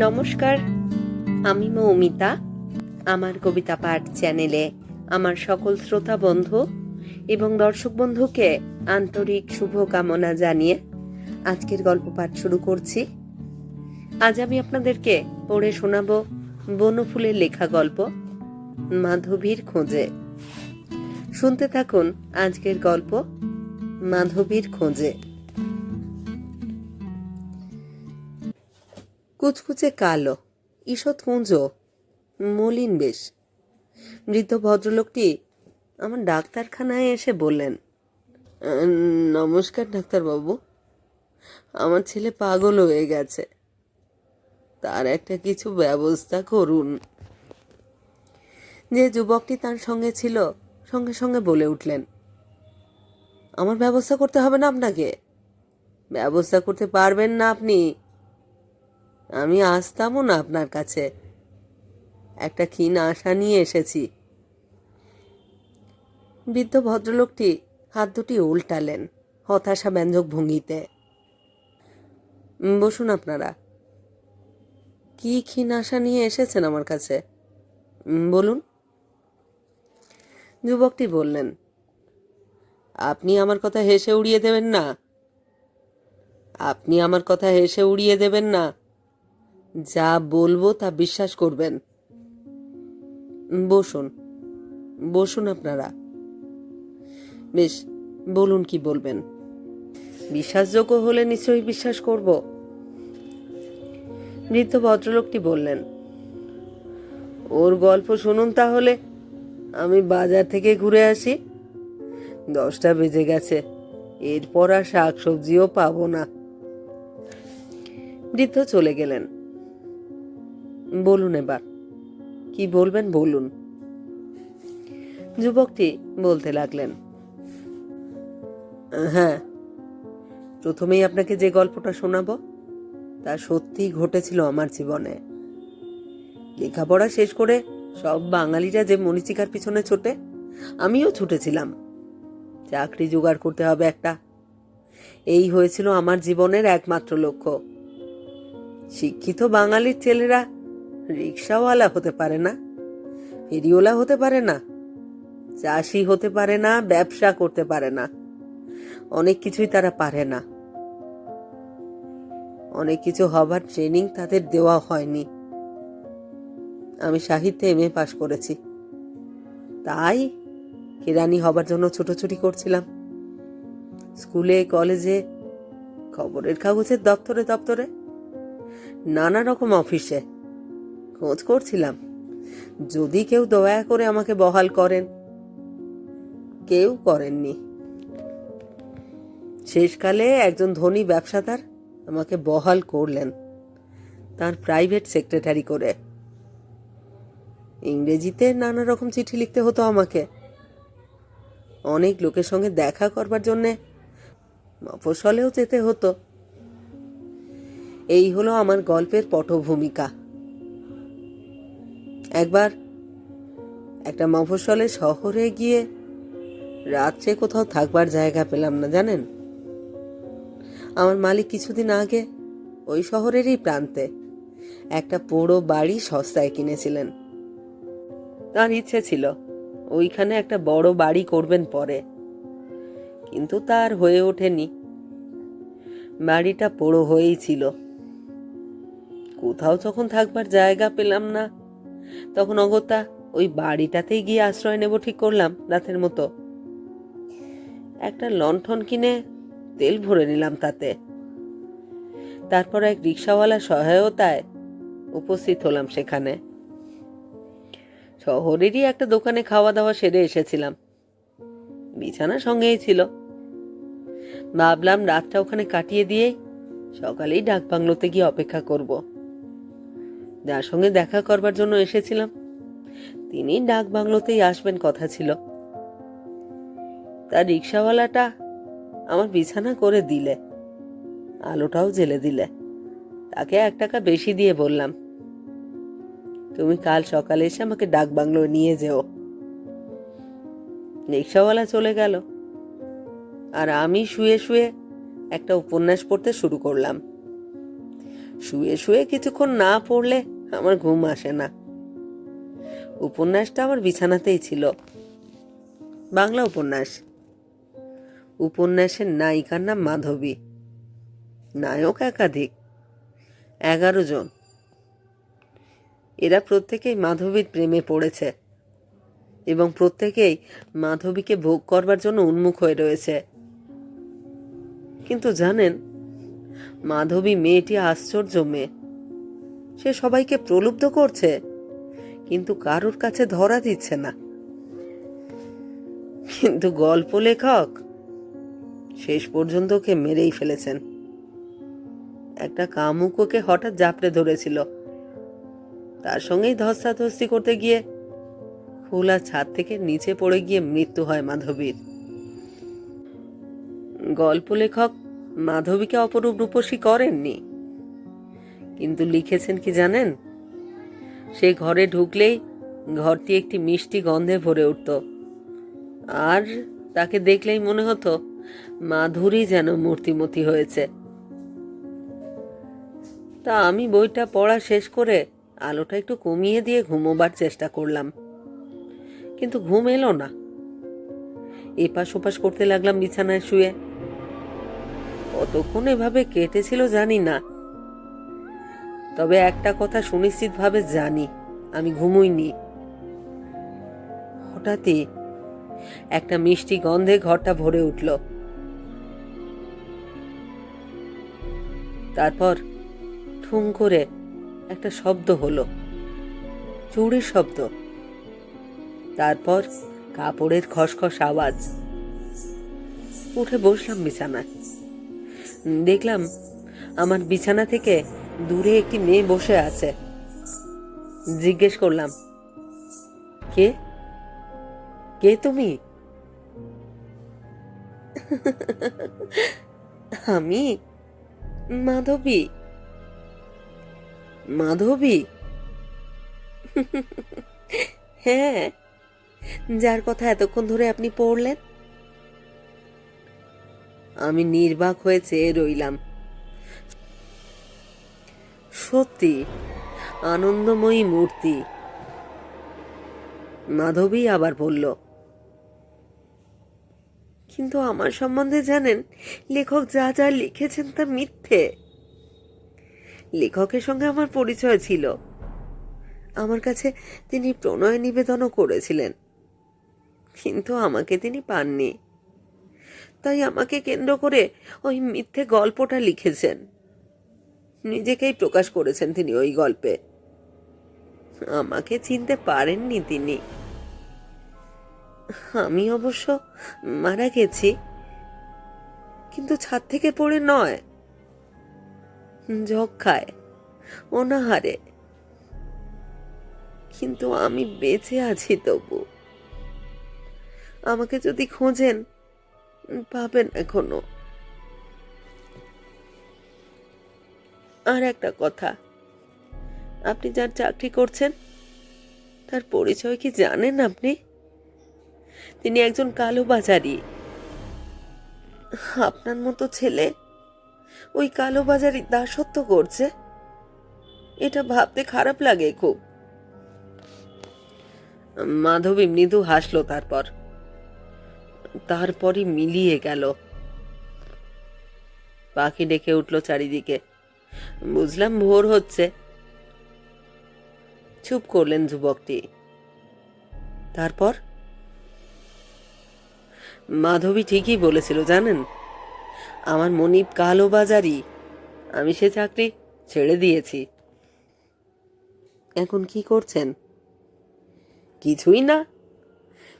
নমস্কার। আমি মৌমিতা। আমার কবিতা পাঠ চ্যানেলে আমার সকল শ্রোতা বন্ধু এবং দর্শক বন্ধুকে আন্তরিক শুভকামনা জানিয়ে আজকের গল্প পাঠ শুরু করছি। আজ আমি আপনাদেরকে পড়ে শোনাবো বনফুলের লেখা গল্প, মাধবীর খোঁজে। শুনতে থাকুন আজকের গল্প, মাধবীর খোঁজে। কুচকুচে কালো ঈষৎ কুঞ্জ মলিন বেশ। বৃদ্ধ ভদ্রলোকটি আমার ডাক্তারখানায় এসে বললেন "আহ, নমস্কার ডাক্তারবাবু আমার ছেলে পাগল হয়ে গেছে। তার একটা কিছু ব্যবস্থা করুন। যে যুবকটি তার সঙ্গে ছিল সঙ্গে সঙ্গে বলে উঠলেন আমার ব্যবস্থা করতে হবে না আপনাকে। ব্যবস্থা করতে পারবেন না আপনি। আমি আসতামও না আপনার কাছে। একটা ক্ষীণ আশা নিয়ে এসেছি। বৃদ্ধ ভদ্রলোকটি হাত দুটি উল্টালেন হতাশা ব্যঞ্জক ভঙ্গিতে। বসুন আপনারা। কি ক্ষীণ আশা নিয়ে এসেছেন আমার কাছে? বলুন। যুবকটি বললেন, আপনি আমার কথা হেসে উড়িয়ে দেবেন না। আপনি আমার কথা হেসে উড়িয়ে দেবেন না। যা বলব তা বিশ্বাস করবেন। বসুন বসুন আপনারা। বেশ, বলুন কি বলবেন? বিশ্বাসযোগ্য হলে নিশ্চয়ই বিশ্বাস করব। বৃদ্ধ ভদ্রলোকটি বললেন, ওর গল্প শুনুন তাহলে, আমি বাজার থেকে ঘুরে আসি। দশটা বেজে গেছে, এরপর আর শাক সবজিও পাবো না। বৃদ্ধ চলে গেলেন। বলুন এবার। কি বলবেন, বলুন। যুবকটি বলতে লাগলেন হ্যাঁ প্রথমেই আপনাকে যে গল্পটা শোনাবো, তা সত্যিই ঘটেছিল আমার জীবনে। লেখাপড়া শেষ করে সব বাঙালিরা যে মরিচিকার পিছনে ছোটে, আমিও ছুটেছিলাম। চাকরি জোগাড় করতে হবে একটা। এই হয়েছিল আমার জীবনের একমাত্র লক্ষ্য। শিক্ষিত বাঙালির ছেলেরা রিক্সাওয়ালা হতে পারে না, ফেরিওয়ালা হতে পারে না, চাষি হতে পারে না, ব্যবসা করতে পারে না, অনেক কিছুই তারা পারে না। অনেক কিছু হবার ট্রেনিং তাদের দেওয়া হয়নি। আমি সাহিত্যে এম এ পাশ করেছি। তাই কেরানি হবার জন্য ছোটাছুটি করছিলাম। স্কুলে, কলেজে, খবরের কাগজের দপ্তরে দপ্তরে, নানা রকম অফিসে। খোঁজ করছিলাম। যদি কেউ দয়া করে আমাকে বহাল করেন। কেউ করেননি। শেষকালে একজন ধনী ব্যবসাদার আমাকে বহাল করলেন তার প্রাইভেট সেক্রেটারি করে। ইংরেজিতে নানা রকম চিঠি লিখতে হতো আমাকে। অনেক লোকের সঙ্গে দেখা করবার জন্যে মফস্বলেও যেতে হতো। এই হলো আমার গল্পের পটভূমিকা। একবার একটা মফস্বলে শহরে গিয়ে রাত্রে কোথাও থাকবার জায়গা পেলাম না, জানেন? আমার মালিক কিছুদিন আগে ওই শহরেরই প্রান্তে একটা পোড়ো বাড়ি সস্তায় কিনেছিলেন। তার ইচ্ছে ছিল ওইখানে একটা বড় বাড়ি করবেন পরে। কিন্তু তার হয়ে ওঠেনি। বাড়িটা পোড়ো হয়েই ছিল। কোথাও যখন থাকবার জায়গা পেলাম না তখন অগত্যা ওই বাড়িটাতেই গিয়ে আশ্রয় নেব ঠিক করলাম রাতের মতো। একটা লণ্ঠন কিনে তেল ভরে নিলাম তাতে। তারপর এক রিক্সাওয়ালার সহায়তায় উপস্থিত হলাম সেখানে। শহরেরই একটা দোকানে খাওয়া দাওয়া সেরে এসেছিলাম। বিছানা সঙ্গেই ছিল। ভাবলাম রাতটা ওখানে কাটিয়ে দিয়েই সকালেই ডাক বাংলোতে গিয়ে অপেক্ষা করব। যার সঙ্গে দেখা করবার জন্য এসেছিলাম। তিনি ডাক বাংলোতেই আসবেন কথা ছিল। তার রিক্সাওয়ালাটা আমার বিছানা করে দিলে, আলোটাও জেলে দিলে। তাকে এক টাকা বেশি দিয়ে বললাম, তুমি কাল সকালে এসে আমাকে ডাক বাংলো নিয়ে যেও। রিক্সাওয়ালা চলে গেল। আর আমি শুয়ে শুয়ে একটা উপন্যাস পড়তে শুরু করলাম। শুয়ে শুয়ে কিছুক্ষণ না পড়লে আমার ঘুম আসে না। উপন্যাসটা আমার বিছানাতেই ছিল। বাংলা উপন্যাস। উপন্যাসের নায়িকার নাম মাধবী। নায়ক একাধিক। এগারো জন। এরা প্রত্যেকেই মাধবীর প্রেমে পড়েছে এবং প্রত্যেকেই মাধবীকে ভোগ করবার জন্য উন্মুখ হয়ে রয়েছে। কিন্তু জানেন মাধবী মেয়েটি আশ্চর্য মেয়ে। সে সবাইকে প্রলুব্ধ করছে, কিন্তু কারোর কাছে ধরা দিচ্ছে না। কিন্তু গল্প লেখক শেষ পর্যন্ত ওকে মেরেই ফেলেছেন। একটা কামুক ওকে হঠাৎ জাপড়ে ধরেছিল। তার সঙ্গেই ধস্তাধস্তি করতে গিয়ে খোলা ছাদ থেকে নিচে পড়ে গিয়ে মৃত্যু হয় মাধবীর। গল্প লেখক মাধবীকে অপরূপ রূপসী করেননি। কিন্তু লিখেছেন কি জানেন? সে ঘরে ঢুকলেই ঘরটি একটি মিষ্টি গন্ধে ভরে উঠত। আর তাকে দেখলেই মনে হতো, মাধুরী যেন মূর্তিমতি হয়েছে। তা আমি বইটা পড়া শেষ করে আলোটা একটু কমিয়ে দিয়ে ঘুমোবার চেষ্টা করলাম। কিন্তু ঘুম এলো না। এপাশ ওপাশ করতে লাগলাম বিছানায় শুয়ে। কতক্ষণ এভাবে কেটেছিল জানি না। তবে একটা কথা সুনিশ্চিতভাবে জানি, আমি ঘুমুইনি। হঠাৎই একটা মিষ্টি গন্ধে ঘরটা ভরে উঠল। তারপর ঠুং করে একটা শব্দ হলো চুড়ির শব্দ। তারপর কাপড়ের খসখস আওয়াজ। উঠে বসলাম বিছানায়। দেখলাম আমার বিছানা থেকে দূরে একটি মেয়ে বসে আছে। জিজ্ঞেস করলাম, কে? কে তুমি? আমি? মাধবী। মাধবী? হ্যাঁ যার কথা এতক্ষণ ধরে আপনি পড়লেন। আমি নির্বাক হয়ে চেয়ে রইলাম। সত্যি, আনন্দময়ী মূর্তি। মাধবী আবার বলল, কিন্তু আমার সম্বন্ধে জানেন, লেখক যা যা লিখেছেন তা মিথ্যে। লেখকের সঙ্গে আমার পরিচয় ছিল। আমার কাছে তিনি প্রণয় নিবেদনও করেছিলেন। কিন্তু আমাকে তিনি পাননি। তাই আমাকে কেন্দ্র করে ওই মিথ্যে গল্পটা লিখেছেন। নিজেকেই প্রকাশ করেছেন তিনি ওই গল্পে। আমাকে চিনতে পারেননি তিনি। আমি অবশ্য মারা গেছি, কিন্তু ছাদ থেকে পড়ে নয়। যক্ষায় অনাহারে। কিন্তু আমি বেঁচে আছি তবু। আমাকে যদি খোঁজেন পাবেন এখনও। আর একটা কথা, আপনি যার চাকরি করছেন, তার পরিচয় কি জানেন আপনি? তিনি একজন কালো বাজারি। আপনার মতো ছেলে ওই কালো বাজারি দাসত্ব করছে। এটা ভাবতে খারাপ লাগে খুব। মাধবী মৃদু হাসলো তারপর। তারপরই মিলিয়ে গেল। পাখি ডেকে উঠল চারিদিকে। বুঝলাম ভোর হচ্ছে। চুপ করলেন যুবকটি। তারপর? মাধবী ঠিকই বলেছিল, জানেন? আমার মনিব কালো বাজারি, আমি সে চাকরি ছেড়ে দিয়েছি। এখন কি করছেন? কিছুই না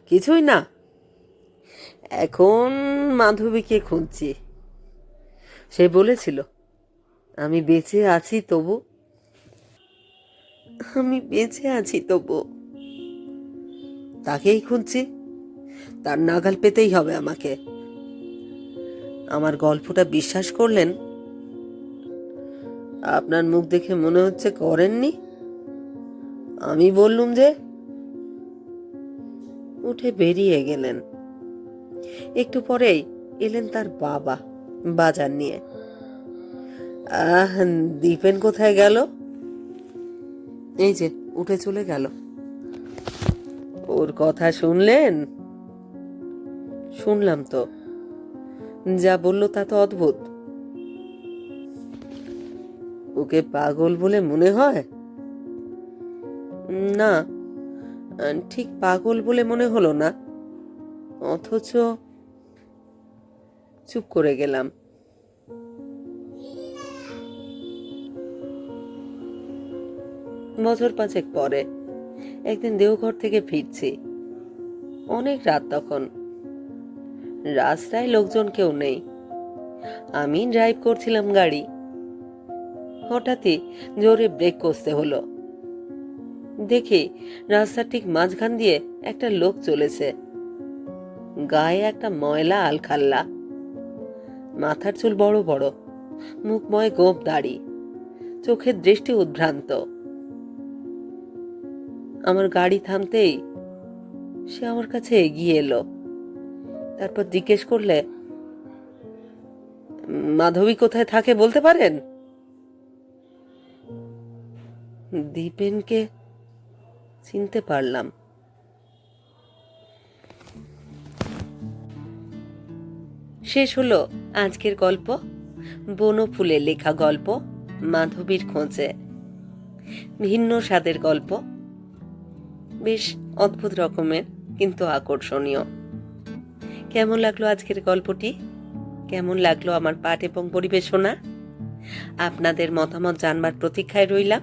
কিছুই না। এখন মাধবীকে খুঁজছি। সে বলেছিল, আমি বেঁচে আছি তবু আমি বেঁচে আছি তবু তাকেই খুঁজছি? তার নাগাল পেতেই হবে আমাকে। আমার গল্পটা বিশ্বাস করলেন? আপনার মুখ দেখে মনে হচ্ছে করেননি? আমি বললুম যে, উঠে বেরিয়ে গেলেন। একটু পরেই এলেন তার বাবা বাজার নিয়ে। আহ, দীপেন কোথায় গেল? এই যে, উঠে চলে গেল। ওর কথা শুনলেন? শুনলাম তো। যা বলল তা তো অদ্ভুত। ওকে পাগল বলে মনে হয়? না, ঠিক পাগল বলে মনে হলো না। অথচ চুপ করে গেলাম। বছর পাঁচেক পরে একদিন দেওঘর থেকে ফিরছি। অনেক রাত তখন। রাস্তায় লোকজন কেউ নেই। আমি ড্রাইভ করছিলাম গাড়ি। হঠাৎই জোরে ব্রেক কষতে হলো। দেখি রাস্তার ঠিক মাঝখান দিয়ে একটা লোক চলেছে। গায়ে একটা ময়লা আলখাল্লা। মাথার চুল বড় বড়, মুখময় গোপ দাড়ি, চোখের দৃষ্টি উদ্ভ্রান্ত। আমার গাড়ি থামতেই সে আমার কাছে এগিয়ে এলো। তারপর জিজ্ঞেস করলে, মাধবী কোথায় থাকে বলতে পারেন? দীপেনকে চিনতে পারলাম। শেষ হলো আজকের গল্প। বনফুলের লেখা গল্প, মাধবীর খোঁজে। ভিন্ন স্বাদের গল্প। বেশ অদ্ভুত রকমের, কিন্তু আকর্ষণীয়। কেমন লাগল আজকের গল্পটি? কেমন লাগল আমার পাঠ এবং পরিবেশনা? আপনাদের মতামত জানবার প্রতীক্ষায় রইলাম।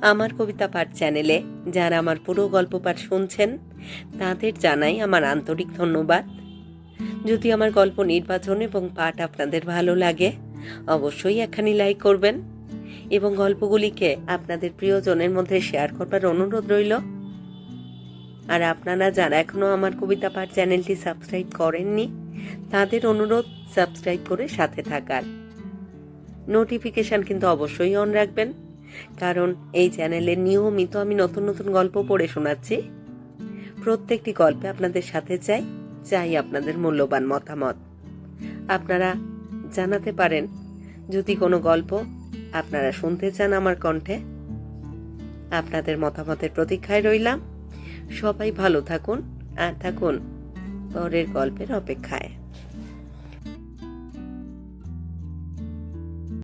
আমার কবিতা পাঠ চ্যানেলে যারা আমার পুরো গল্প পাঠ শুনছেন, তাদের জানাই আমার আন্তরিক ধন্যবাদ। যদি আমার গল্প নির্বাচন এবং পাঠ আপনাদের ভালো লাগে, অবশ্যই একখানি লাইক করবেন। এবং গল্পগুলিকে আপনাদের প্রিয়জনের মধ্যে শেয়ার করবার অনুরোধ রইল। আর আপনারা যারা এখনও আমার কবিতা পাঠ চ্যানেলটি সাবস্ক্রাইব করেননি, তাদের অনুরোধ সাবস্ক্রাইব করে সাথে থাকার। নোটিফিকেশন কিন্তু অবশ্যই অন রাখবেন, কারণ এই চ্যানেলে নিয়মিত আমি নতুন নতুন গল্প পড়ে শোনাচ্ছি। প্রত্যেকটি গল্পে আপনাদের সাথে চাই। চাই আপনাদের মূল্যবান মতামত। আপনারা জানাতে পারেন। যদি কোনো গল্প আপনারা শুনতে চান আমার কণ্ঠে, আপনাদের মতামতের প্রতীক্ষায় রইলাম। সবাই ভালো থাকুন, আর থাকুন পরের গল্পের অপেক্ষায়।